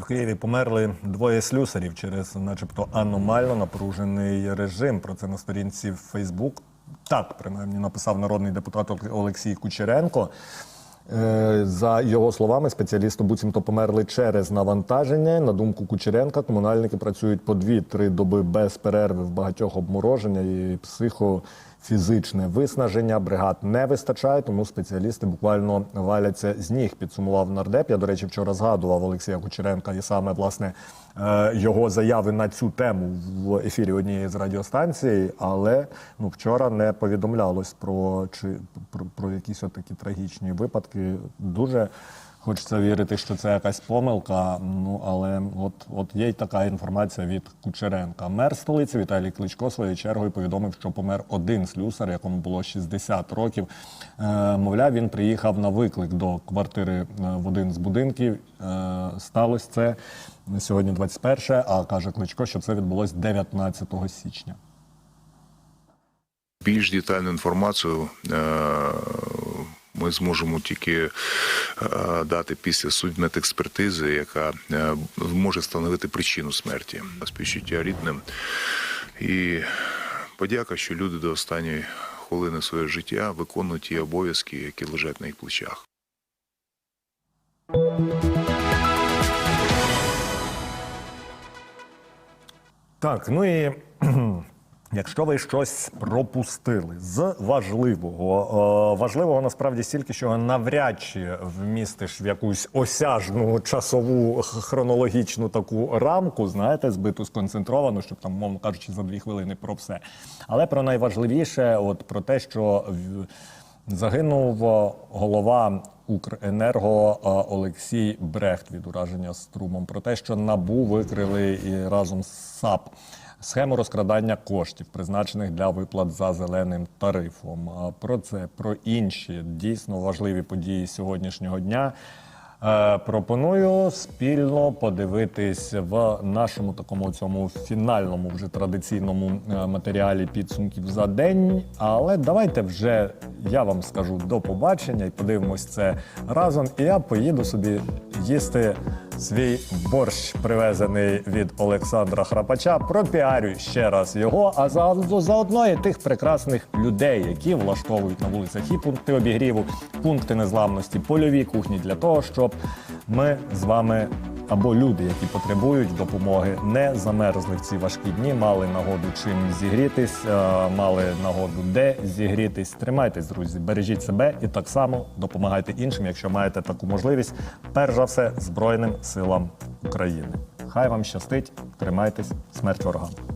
В Києві померли двоє слюсарів через, начебто, аномально напружений режим. Про це на сторінці в Фейсбук. Так, принаймні, написав народний депутат Олексій Кучеренко. Е, За його словами, спеціалісти буцімто померли через навантаження. На думку Кучеренка, комунальники працюють по 2-3 доби без перерви в багатьох обмороження і психофізичне виснаження. Бригад не вистачає, тому спеціалісти буквально валяться з ніг. Підсумував нардеп. Я, до речі, вчора згадував Олексія Кучеренка і саме власне е, його заяви на цю тему в ефірі однієї з радіостанцій, але ну вчора не повідомлялось про чи про, про якісь от такі трагічні випадки. Дуже хочеться вірити, що це якась помилка. Ну але от, от є й така інформація від Кучеренка. Мер столиці Віталій Кличко своєю чергою повідомив, що помер один слюсар, якому було 60 років. Е, мовляв, він приїхав на виклик до квартири е, в один з будинків. Е, сталося це сьогодні 21, а каже Кличко, що це відбулось 19 січня. Більш детальну інформацію е, ми зможемо тільки е, дати після судмедекспертизи, яка е, може встановити причину смерті співчуття рідним. І подяка, що люди до останньої хвилини свого життя виконують ті обов'язки, які лежать на їх плечах. Так, ну і якщо ви щось пропустили з важливого, е, важливого насправді стільки, що навряд чи вмістиш в якусь осяжну часову хронологічну таку рамку, знаєте, збиту сконцентровану, щоб там, мовно кажучи, за дві хвилини про все. Але про найважливіше, от про те, що Загинув е, голова Укренерго е, Олексій Брехт від ураження струмом. Про те, що набу викрили і разом з САП схему розкрадання коштів, призначених для виплат за зеленим тарифом. Про це, про інші дійсно важливі події сьогоднішнього дня. Е, Пропоную спільно подивитись в нашому такому цьому фінальному вже традиційному е, матеріалі підсумків за день. Але давайте вже я вам скажу до побачення і подивимось це разом. І я поїду собі їсти свій борщ, привезений від Олександра Храпача. Пропіарю ще раз його, а заодно заодно і тих прекрасних людей, які влаштовують на вулицях і пункти обігріву, пункти незламності, польові кухні для того, щоб ми з вами. Або люди, які потребують допомоги, не замерзли в ці важкі дні, мали нагоду чим зігрітись, е, мали нагоду де зігрітись. Тримайтесь, друзі, бережіть себе і так само допомагайте іншим, якщо маєте таку можливість. Перш за все, Збройним силам України. Хай вам щастить, тримайтесь, смерть ворогам.